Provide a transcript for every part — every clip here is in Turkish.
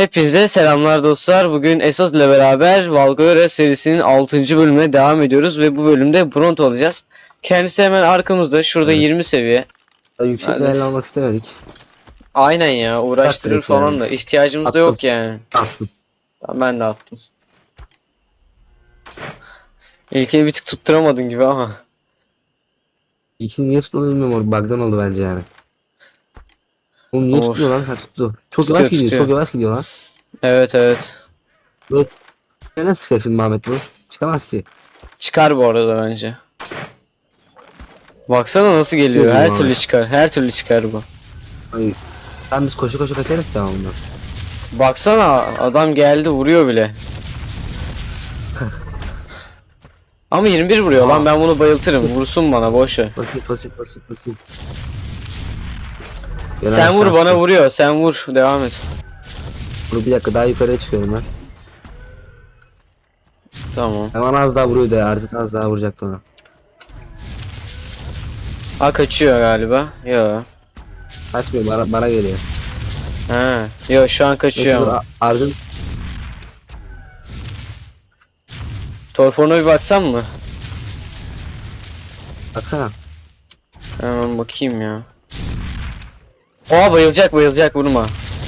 Hepinize selamlar dostlar. Bugün Esas ile beraber Valkyria serisinin 6. bölümüne devam ediyoruz ve bu bölümde Bronto alacağız. Kendisi hemen arkamızda. Şurada Evet. 20 seviye. Yüksek değerli almak istemedik. Aynen ya uğraştırır falan yani. da. İhtiyacımız da Attım. yok yani. Attım. Tamam, ben de attım. İlkini bir tık tutturamadın gibi ama. İkisini niye tutmadı bilmiyorum bug'dan oldu bence yani. Oğlum niye Of. tutmuyor lan? Ha tuttu. Çok Tutuyor, yavaş gidiyor, tutuyor. çok yavaş gidiyor lan. Evet evet. Evet. Ya nasıl çıkacak şimdi Mehmet bu? Çıkamaz ki. Çıkar bu arada bence. Baksana nasıl geliyor. Her iyi türlü çıkar. Her türlü çıkar bu. Ay. Sen biz koşu koşu kaçarız ki ama bundan. Baksana adam geldi vuruyor bile. Ama 21 vuruyor lan ben bunu bayıltırım. Vursun bana boş ver. Pasif pasif pasif pasif. Sen vur bana vuruyor. Sen vur. Devam et. Dur bir dakika daha yukarıya çıkıyorum ben. Tamam. Hemen az daha vuruyordu ya. Arzit az daha vuracaktı ona. Ha kaçıyor galiba. Yo. Kaçmıyor bana, bana geliyor. Ha. Yo şu an kaçıyor ama. Torforuna bir baksam mı? baksana. Hemen bakayım ya. Oha bayılacak bayılacak vurma.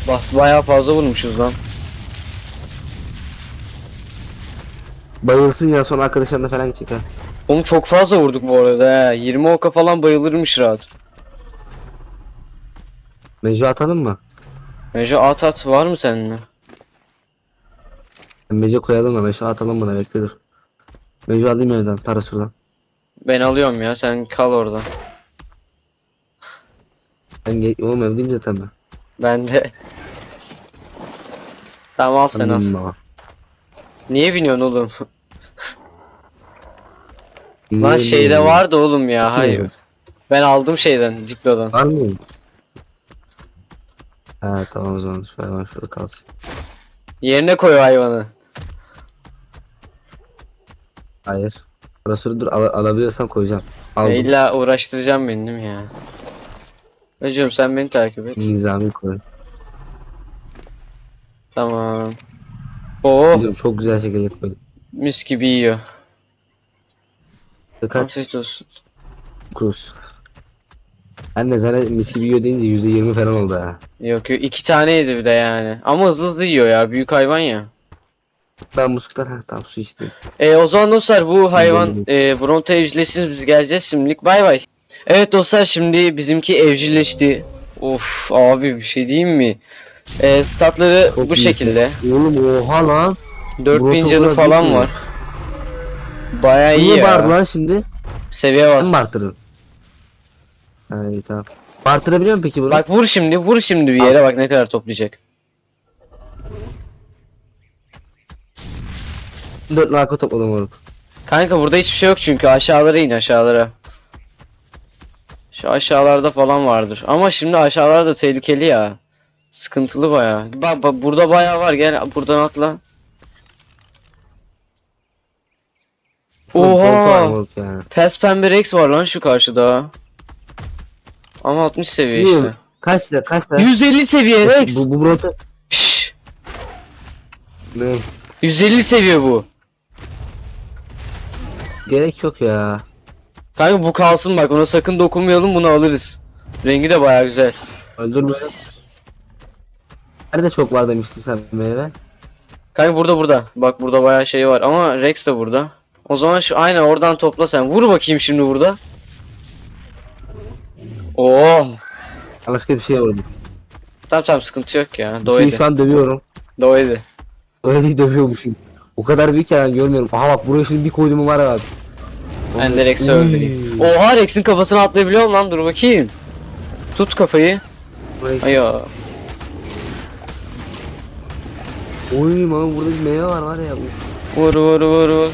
Bak bayağı fazla vurmuşuz lan. Bayılsın ya sonra arkadaşlarına falan ha. Oğlum çok fazla vurduk bu arada he. 20 oka falan bayılırmış rahat. Mejo atalım mı? Mece at at var mı seninle? Mejo koyalım mı? Mejo atalım buna bekle dur. Mejo alayım evden parasurdan. Ben alıyorum ya sen kal orada. Ben ge- oğlum evdeyim zaten ben. Ben de. Tamam al sen al. Anladım baba. Niye biniyorsun oğlum? Lan şeyde niye- vardı oğlum ya hayır. o? Ben aldım şeyden Diplo'dan. Var mı? Ha tamam o zaman şu hayvan şurada kalsın. Yerine koy hayvanı. Hayır. Parasuru dur al alabiliyorsam koyacağım. Ya Aldım. illa uğraştıracağım beni değil mi ya? Hocam sen beni takip et. Nizami koy. Tamam. Oo Biliyorum çok güzel şekilde koydum. mis gibi yiyor. Kaç? Afiyet olsun. Kruz. Anne zaten mis gibi yiyor deyince yüzde yirmi falan oldu ha. Yok yok iki tane yedi bir de yani. Ama hızlı hızlı yiyor ya büyük hayvan ya. Ben musluktan ha tamam su içtim. E, o zaman dostlar bu hayvan e, evcilleşsin biz geleceğiz şimdilik bay bay. Evet dostlar şimdi bizimki evcilleşti. Of abi bir şey diyeyim mi? E, statları Çok bu şekilde. Oğlum oha lan. 4000 Bronto canı falan var. Baya iyi Niye bağırdı ya. lan şimdi? Seviye Sen bas. mi arttırdın? Ha iyi tamam. Artırabiliyor musun peki bunu? Bak vur şimdi vur şimdi bir yere bak ne kadar toplayacak. 4 narko topladım moruk. Kanka burada hiçbir şey yok çünkü aşağılara in aşağılara. Şu aşağılarda falan vardır. Ama şimdi aşağılarda tehlikeli ya. Sıkıntılı baya. Bak, bak burada baya var gel buradan atla. Oha! Pes pembe Rex var lan şu karşıda. Ama 60 seviye işte. Bilmiyorum. Kaç lira kaç lira? 150 seviye Rex. Bu, bu broto Şşş, ne? 150 seviye bu. Gerek yok ya. Kanka bu kalsın bak ona sakın dokunmayalım bunu alırız. Rengi de baya güzel. Öldürme. Nerede çok var demiştin sen meyve? Kanka burada burada. Bak burada bayağı şey var ama Rex de burada. O zaman şu aynen oradan topla sen. Vur bakayım şimdi burada. Oh. Başka bir şey vurdum. Tamam tamam sıkıntı yok ya. Bir şeyi Doydu. şu an dövüyorum. Doydu. Öyle değil dövüyormuşum. O kadar büyük yani görmüyorum. Aha bak buraya şimdi bir koydum var ya bak. Ben de Rex'i öldüreyim. Oha Rex'in kafasına atlayabiliyor mu lan? Dur bakayım. Tut kafayı. Ayo. Oy mama burada bir meyve var var ya. Vur vur vur vur.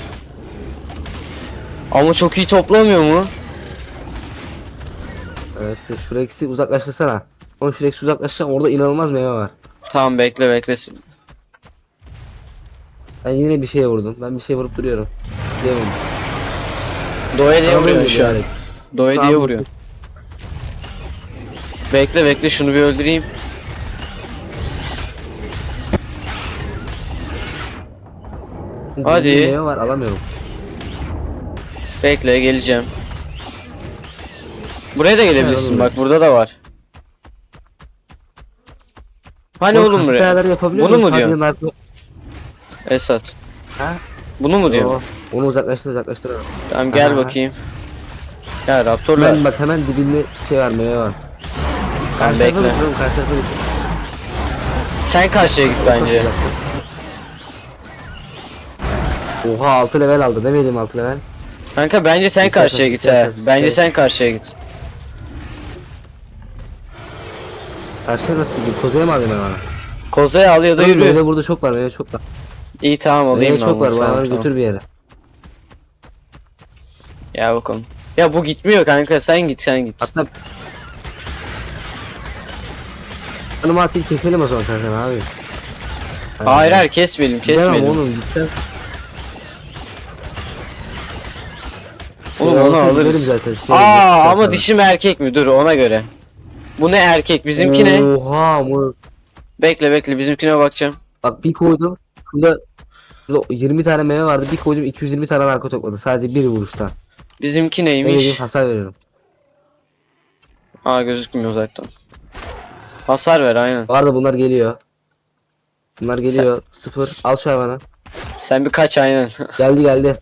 Ama çok iyi toplamıyor mu? Evet şu Rex'i uzaklaştırsana. Oğlum şu Rex'i uzaklaştırsana orada inanılmaz meyve var. Tamam bekle beklesin. Ben yine bir şeye vurdum. Ben bir şey vurup duruyorum. Diye Doğa diye vuruyor işaret. Doğa diye vuruyor. Bekle bekle şunu bir öldüreyim. Hadi. Neye var alamıyorum. Bekle geleceğim. Buraya da gelebilirsin bak burada da var. Hani oğlum buraya? Bunu mu diyor? Esat. Ha? Bunu mu diyor? Onu uzaklaştır uzaklaştır. Tamam gel Aha. bakayım. Ya raptorlar. Ben bak hemen dibinde şey var meyve var. Karşı tarafa bekle. götürüyorum, karşı tarafa götürüyorum. Sen karşıya git bence. Oha 6 level aldı. Vereyim 6 level? Kanka bence sen İstersen- karşıya git istersen- ha. Bence istersen- sen karşıya git. Karşıya nasıl gideyim? Kozaya mı alayım ben bana? Kozaya al ya da yürü. Meyve burada çok var meyve çok var. İyi tamam alayım Meyve ben çok var. bunu. Bu Tamam, tamam. götür bir yere. Ya bakalım. Ya bu gitmiyor kanka sen git sen git. Hatta Hanımı atayım keselim o zaman kanka ne yapayım? Hayır hayır kesmeyelim Gidemem kesmeyelim. oğlum gitsem. Şey Oğlum onu olsa alırız. giderim Zaten. Şey, Aa nasıl ama zaten? dişi mi erkek mi? Dur ona göre. Bu ne erkek bizimki ne? Oha mor. Bekle bekle bizimkine bakacağım. Bak bir koydum. Şurada, şurada 20 tane meyve vardı. Bir koydum 220 tane narko topladı. Sadece bir vuruşta. Bizimki Ne vereyim neymiş? hasar veriyorum. Aa gözükmüyor uzaktan. Hasar ver aynen. Bu arada bunlar geliyor. Bunlar geliyor. Sıfır. Al şu hayvanı. Sen bir kaç aynen. Geldi geldi.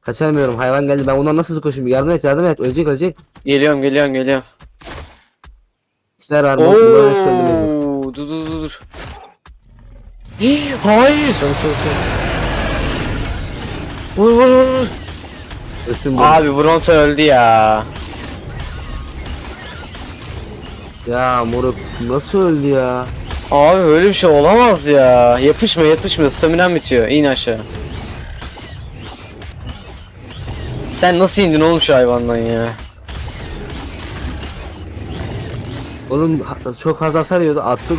Kaçamıyorum. Hayvan geldi. Ben bundan nasıl koşayım? Yardım et yardım et. Ölecek ölecek. geliyorum geliyorum geliyorum. İster var. Bunlar hepsi öldü benim. Oo, dur dur dur dur. Hii, Hayır. Çabuk çabuk çabuk. Vur vur vur. vur. Ölsün bu. Abi Bronto öldü ya. Ya moruk nasıl öldü ya? Abi öyle bir şey olamazdı ya. Yapışma yapışma staminen bitiyor. İn aşağı. Sen nasıl indin oğlum şu hayvandan ya? Oğlum ha- çok fazla hasar yiyordu. Attık.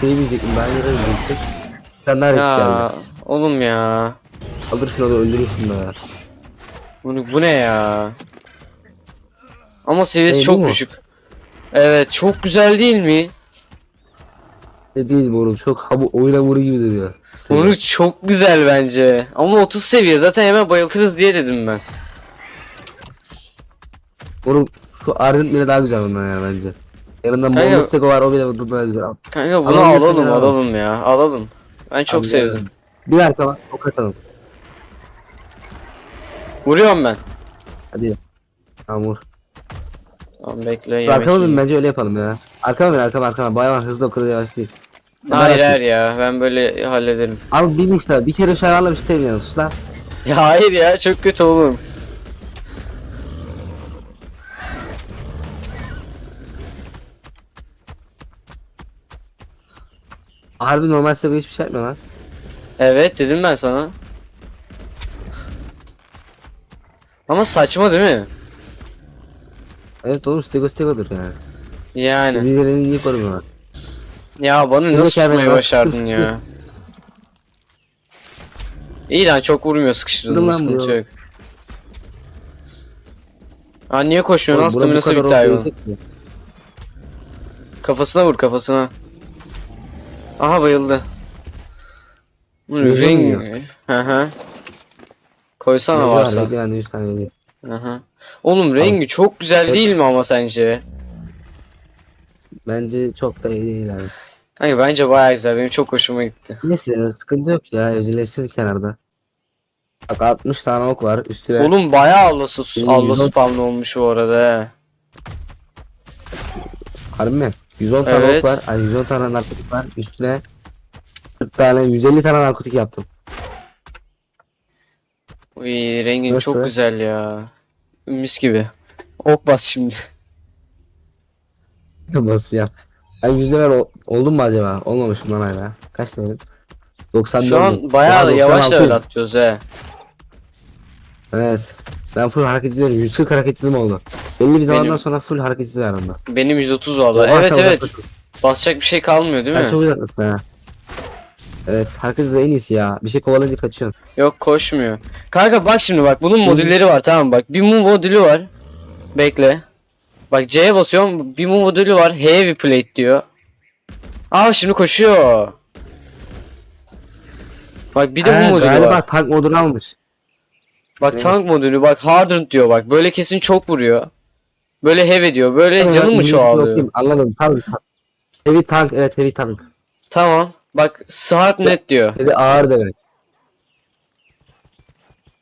Şey yiyecektim. Ben yere yiyecektim. Sen daha risk Ya geldi. oğlum ya. Aldır şunu da öldürün ya. Bu, bu ne ya? Ama seviyesi E, bu çok mu? düşük. Evet çok güzel değil mi? Ne değil moruk çok habu oyuna vuru gibi duruyor. Onu çok güzel bence. Ama 30 seviye zaten hemen bayıltırız diye dedim ben. Moruk şu Ardent bile daha güzel bundan ya bence. Yanında Kanka- Monstego var o bile bundan daha güzel. Kanka bunu Alalım alalım ya. alalım ya alalım. Ben çok Abi, sevdim. Bir arka var. O katalım. Vuruyorum ben. Hadi. Tamam vur. Tamam bekle yemek Arkama bin yiyeyim. bence öyle yapalım ya. Arkama bin arkama arkama. Bayağı hızlı o kadar yavaş değil. Hayır Ben hayır ya ben böyle hallederim. Abi bin işte. Bir kere hayvanla bir şey demeyelim. Sus lan. Ya hayır ya çok kötü oğlum. Harbi normal seviyede hiçbir şey yapmıyor lan. Evet dedim ben sana. Ama saçma değil mi? Evet oğlum stego stegodur yani. Yani. Birilerini iyi korumuyorlar. Ya bana Seni nasıl tutmayı nasıl başardın sıkıştı? ya? İyi lan çok vurmuyor sıkıştırdın Lan sıkıntı yok. Aa niye koşmuyor Oğlum, staminası kadar bitti hayvan. Kafasına vur kafasına. Aha bayıldı. Mü Hı hı. Koysana Neyse var, varsa. yedi bende 100 tane. Hı hı. Oğlum rengi çok güzel değil mi ama sence? Bence çok da iyi değil yani. Kanka bence bayağı güzel. Benim çok hoşuma gitti. Neyse sıkıntı yok ya. Evcileşsin kenarda. Bak 60 tane ok var. Üstü ve Oğlum Benim Allah 110 spamlı olmuş bu arada he. harbi mi? 110 tane Evet. ok var. Ay 110 tane narkotik var. Üstüne 40 tane 150 tane narkotik yaptım. Uy rengin çok Nasıl? güzel ya. Mis gibi. Ok bas şimdi. Nasıl ya? Ay 100 level ol- oldum mu acaba? Olmamışım lan hala. Kaç levelim? 94. Şu an bayağı da yavaş level atıyoruz he. Evet. Ben full hareket izliyorum. 140 hareket izim oldu. Belli bir zamandan Benim- sonra full hareket izi verdim ben. Benim 130 vardı. Oha, Evet evet. Basacak bir şey kalmıyor değil mi? çok uzaklısın ha. Evet izi en iyisi ya. Bir şey kovalayınca kaçıyorsun. Yok koşmuyor. Kanka bak şimdi bak bunun modülleri var tamam bak. Bir mu modülü var. Bekle. Bak C'ye basıyorum. Bir mu modülü var. Heavy plate diyor. Aa şimdi koşuyor. Bak bir de He, bu modülü galiba var. tank modunu almış. Bak Evet. tank modülü bak hardened diyor bak. Böyle kesin çok vuruyor. Böyle heavy diyor. Böyle Tamam, canı mı çoğalıyor? okuyayım, Anladım. Sağ sağ. Heavy tank evet heavy tank. Tamam. Bak sharp net diyor. Heavy ağır demek.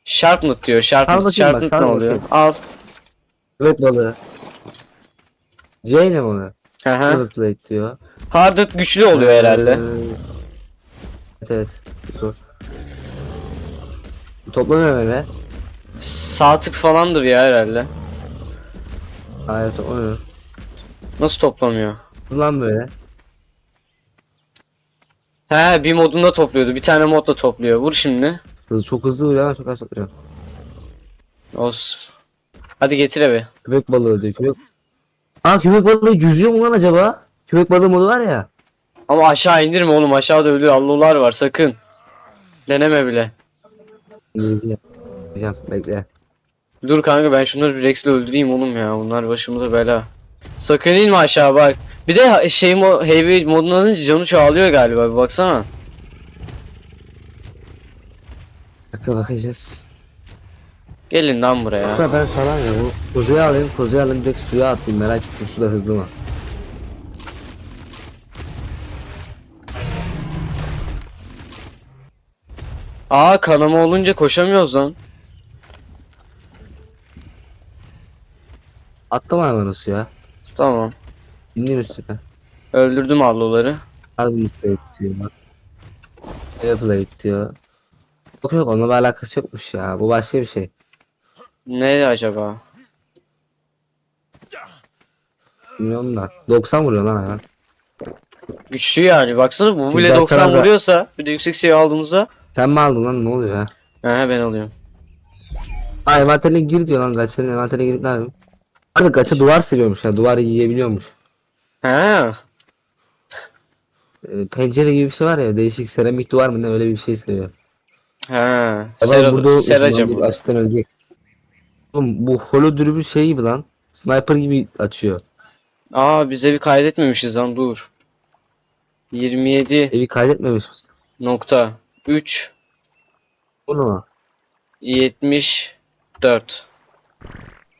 Sharpnut diyor. Al Sharpnut. bakayım bak, Sharpnut sal ne oluyor? bakayım. Al. Köpek balığı. C ne bunu? Hı plate diyor. Hardened güçlü oluyor herhalde. Ee, Evet evet. Zor. Toplamıyor be? Sağ tık falandır ya herhalde. Hayır toplamıyor. Nasıl toplamıyor? Lan böyle. He bir modunda topluyordu. Bir tane modla topluyor. Vur şimdi. Hızlı çok hızlı ama çok az topluyor. Olsun. Hadi getir eve. Köpek balığı diyor köpek. Aa köpek balığı yüzüyor mu lan acaba? Köpek balığı modu var ya. Ama aşağı indirme oğlum. Aşağıda ölü allolar var sakın. Deneme bile. Bekle. Dur kanka ben şunları bir Rex'le öldüreyim oğlum ya. Bunlar başımıza bela. Sakın inme aşağı bak. Bir de şey mo heavy modunu alınca canı çoğalıyor galiba. Bir baksana. Dakika bakacağız. Gelin lan buraya. Hatta ben sana ya bu kuzeye alayım kuzeye alayım direkt suya atayım merak ettim su da hızlı mı? Aa kanama olunca koşamıyoruz lan. Attım hayvanı suya. Tamam. İndim üstüne. Öldürdüm alloları. Hardly plate diyor bak. Air plate diyor. Yok yok onunla bir alakası yokmuş ya bu başka bir şey. Ne acaba? Bilmiyorum da. 90 vuruyor lan hayvan. Güçlü yani. Baksana bu bile ben 90 sana da- vuruyorsa bir de yüksek seviye aldığımızda. Sen mi aldın lan ne oluyor ya? He ben alıyorum. Aa envanterine gir diyor lan gaçanın envanterine girip ne yapayım? Hadi gaça duvar seviyormuş ya duvar yiyebiliyormuş. He. Ee, pencere gibi bir şey var ya değişik seramik duvar mı ne öyle bir şey seviyor. He. Ama Sera, burada seraca bu. Açlıktan ölecek. Oğlum bu holo dürbün şey gibi lan. Sniper gibi açıyor. Aa bize bir kaydetmemişiz lan dur. 27 Evi kaydetmemiş misin? nokta 3 Bunu mu? 74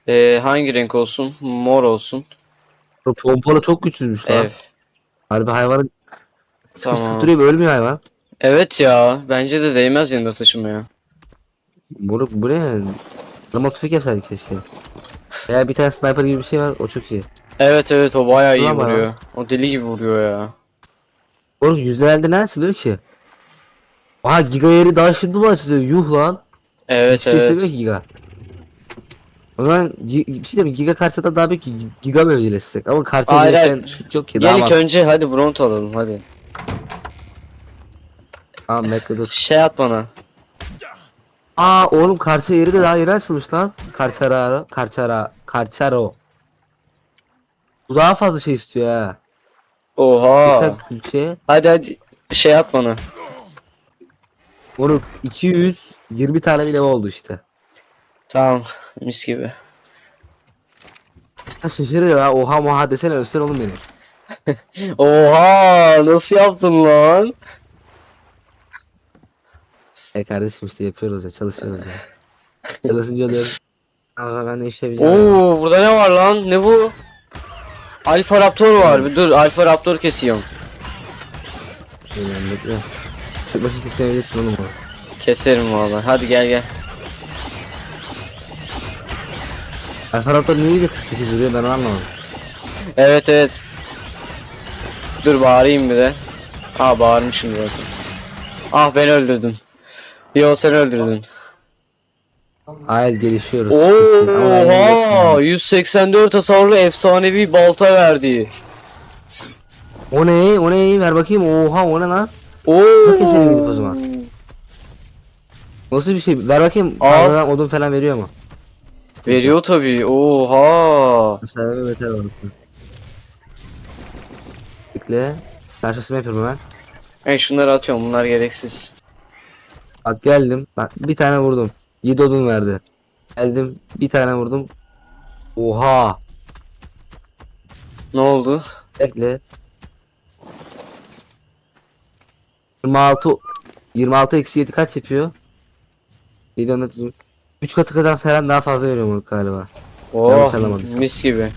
ee, hangi renk olsun? Mor olsun. Bu pompalı çok güçsüzmüş lan. Ev. Harbi hayvanı sıkı Tamam. sıkı duruyor ölmüyor hayvan. Evet ya bence de değmez yanında taşımaya. Bunu bu ne? Zaman tüfek yapsaydık keşke. Veya bir tane sniper gibi bir şey var o çok iyi. Evet evet o bayağı iyi Ulan bana. vuruyor. O deli gibi vuruyor ya. Oğlum yüzlerde ne açılıyor ki? Aha giga yeri daha şimdi mi açılıyor? Yuh lan. Evet Hiç evet. evet. istemiyor ki giga. O zaman gi- bir şey diyeyim giga karşısında daha büyük ki giga mevcilesek ama karşıda Hayır, hayır. hiç yok ki daha Gel ilk mantıklı. önce hadi bronto alalım hadi. Tamam bekle dur. Şey at bana. Aa oğlum karşı yeri de daha yeni açılmış lan. Karçara, Karçara, Karçaro. Bu daha fazla şey istiyor ha. Oha. Yüksel külçe. Hadi hadi şey at bana. Onu 220 tane bile oldu işte. Tamam mis gibi. Ha şaşırıyor ha. Oha moha desene övsen oğlum beni. Oha nasıl yaptın lan? E kardeşim işte yapıyoruz ya çalışıyoruz ya. Çalışınca oluyor. Ama ben de işte bir Oo burada ne var lan? Ne bu? Alfa Raptor var. Bir dur Alfa Raptor kesiyorum. Bilmiyorum, bekle. Tek başına kesemebilirsin oğlum o. Keserim vallahi. Hadi gel gel. Alfa Raptor niye bize 48 vuruyor ben onu anlamadım. Evet evet. Dur bağırayım bir de. Aa bağırmışım zaten. Ah ben öldürdüm. Yo sen öldürdün. Hayır gelişiyoruz. Kesin. Ama yine- Oha 184 hasarlı efsanevi balta verdi. O ne? O ne? Ver bakayım. Oha o ne lan? Oo. Bak keselim gidip o zaman. Nasıl bir şey? Ver bakayım. Al. Fazladan odun falan veriyor mu? Veriyor tabii. Oha. Bir beter var. Bekle. Karşısına yapıyorum hemen. Ben şunları atıyorum. Bunlar gereksiz. Bak geldim. Bak bir tane vurdum. 7 odun verdi. Geldim. Bir tane vurdum. Oha. Ne oldu? Bekle. 26 26 eksi 7 kaç yapıyor? 7 on 3 katı kadar falan daha fazla veriyor moruk galiba. Oh Yanlış anlamadıysam. mis gibi.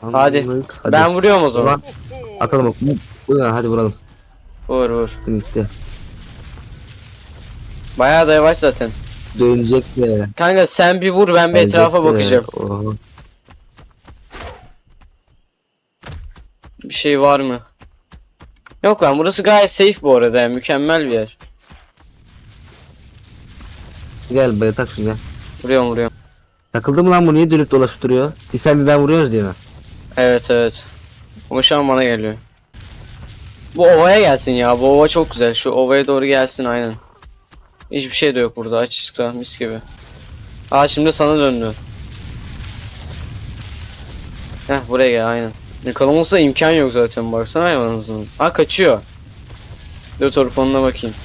Hadi. Hadi. Ben vuruyorum o zaman. Ulan, Atalım bak. Buyurun hadi vuralım. Vur vur. Bitti bitti. Bayağı da yavaş zaten. Dönecek de. Kanka sen bir vur ben bir etrafa de. bakacağım. Oho. Bir şey var mı? Yok lan burası gayet safe bu arada yani mükemmel bir yer. Gel be tak şunu gel. Vuruyorum vuruyorum. Takıldı mı lan bu niye dönüp dolaşıp duruyor? Bir sen bir ben vuruyoruz diye mi? Evet evet. Ama şu an bana geliyor. Bu ovaya gelsin ya. Bu ova çok güzel. Şu ovaya doğru gelsin aynen. Hiçbir şey de yok burada. Açıkta mis gibi. Aa şimdi sana döndü. Heh buraya gel aynen. Yakalaması imkan yok zaten baksana hayvanınızın. Aa kaçıyor. Dur telefonuna bakayım.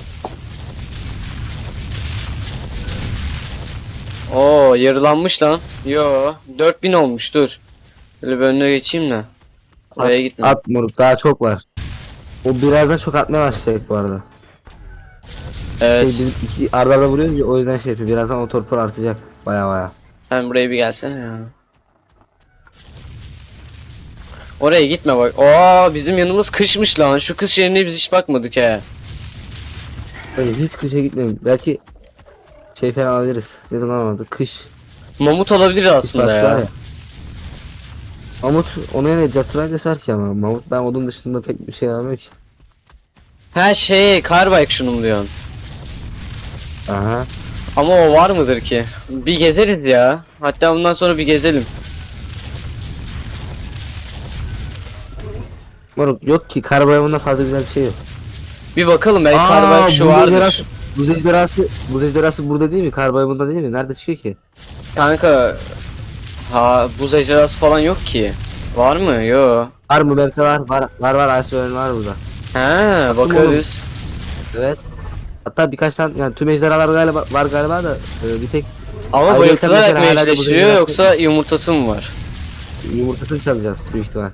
Oo yarılanmış lan. Yo 4000 olmuş dur. Böyle bir önüne geçeyim de. Oraya gitme. At moruk daha çok var. O birazdan çok atmaya başlayacak bu arada. Evet. Şey, biz iki arda arda vuruyoruz ya o yüzden şey yapıyor. Birazdan o torpor artacak. Baya baya. Sen buraya bir gelsene ya. Oraya gitme bak. Oo bizim yanımız kışmış lan. Şu kış yerine biz hiç bakmadık he. Öyle hiç kışa gitmedim. Belki şey falan. Ya da lan olmadı. Kış. Mamut olabilir Kış aslında var ya. Mamut onun yerine Just Riders var ki ama Mamut ben onun dışında pek bir şey aramıyor ki. Ha şey Carbike şunu mu diyorsun? Aha. Ama o var mıdır ki? Bir gezeriz ya. Hatta bundan sonra bir gezelim. Moruk yok ki karabayamında fazla güzel bir şey yok. Bir bakalım belki Aa, Carbike şu vardır. ejderhası- Buz ejderhası, buz ejderhası burada değil mi? Karabayamında değil mi? Nerede çıkıyor ki? Kanka ha buz ejderhası falan yok ki. Var mı? Yo. Var mı? Berk'te var. Var var var. Iceberg var burada. Ha bakarız. Evet. Hatta birkaç tane yani tüm ejderhalar galiba var galiba da e, bir tek Ama bayıltılarak mı eşleştiriyor yoksa yumurtası mı var? yumurtasını çalacağız büyük ihtimal.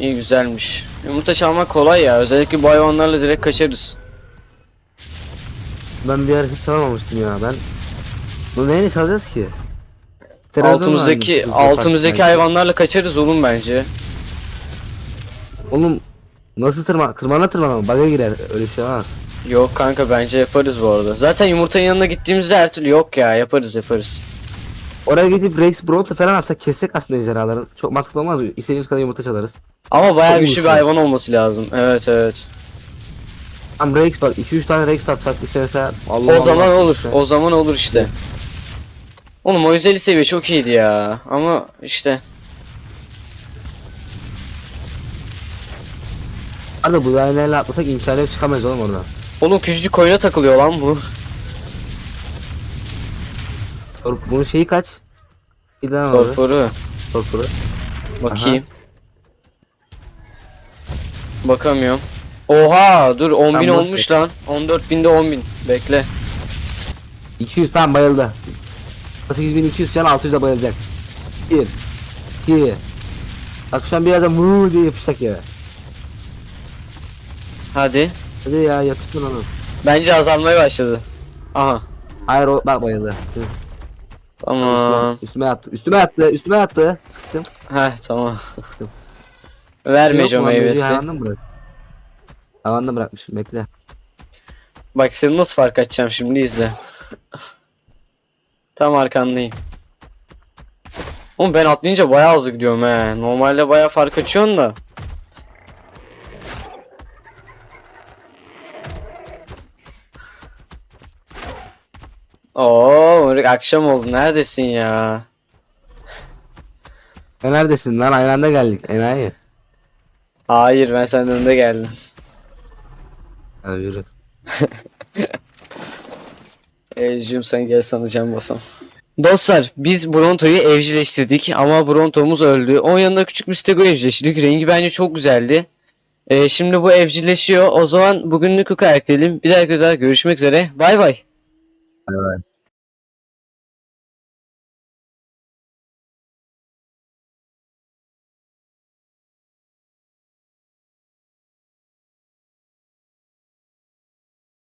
İyi güzelmiş. Yumurta çalmak kolay ya. Özellikle bu hayvanlarla direkt kaçarız. Ben bir ara hiç çalamamıştım ya ben. Bunu neyle çalacağız ki? Terörden altımızdaki altımızdaki hayvanlarla kaçarız oğlum bence. Oğlum nasıl tırman? Tırmana tırmana bug'a girer öyle bir şey olmaz. Yok kanka bence yaparız bu arada. Zaten yumurtanın yanına gittiğimizde her türlü yok ya yaparız yaparız. Oraya gidip Rex Bronto falan atsak kessek aslında ejderhaların. Çok mantıklı olmaz mı? İstediğimiz kadar yumurta çalarız. Ama bayağı Çok güçlü bir hayvan olması lazım. Evet evet. Tam Rex bak 2-3 tane Rex atsak bir mesela Allah O zaman Allah olur. işte. O zaman olur işte. Oğlum o 150 seviye çok iyiydi ya. Ama işte Arada bu lanelerle atlasak imkanı çıkamayız oğlum oradan. oğlum küçücük koyuna takılıyor lan bu. Tor- Bunun şeyi kaç? Bir tane oldu. Torporu. Torpuru. Bakayım. Bakamıyorum. Oha dur 10.000 Tam boş olmuş lan. 14.000'de 10.000. Bekle. 200 tam bayıldı. 8200 şu an 600'e bayılacak. 1 2 Bak şu an birazdan diye yapışacak ya. Hadi. Hadi ya yapışsın onu. Bence azalmaya başladı. Aha. Hayır o bak bayıldı. Hı. Tamam. Üstüme, üstüme attı. Üstüme attı. Üstüme attı. Sıkıştım. Heh tamam. Vermeyeceğim Şey yok mu meyvesi. Hayvanda mı bırak? Hayvanda bırakmışım bekle. Bak seni nasıl fark açacağım şimdi izle. Tam arkandayım. Oğlum ben atlayınca bayağı hızlı gidiyorum he. Normalde bayağı fark açıyorsun da. Oo, Murik akşam oldu. Neredesin ya? E neredesin lan? Aynı anda geldik. Enayi. Hayır, ben senden önde geldim. Hadi yürü. Evcim sen gel sanacağım basam. Dostlar biz Bronto'yu evcilleştirdik ama Bronto'muz öldü. Onun yanında küçük bir stego evcilleştirdik. Rengi bence çok güzeldi. Ee, şimdi bu evcilleşiyor. O zaman bugünlük bu kadar diyelim. Bir dahaki videoda görüşmek üzere. Bay bay. Bay bay.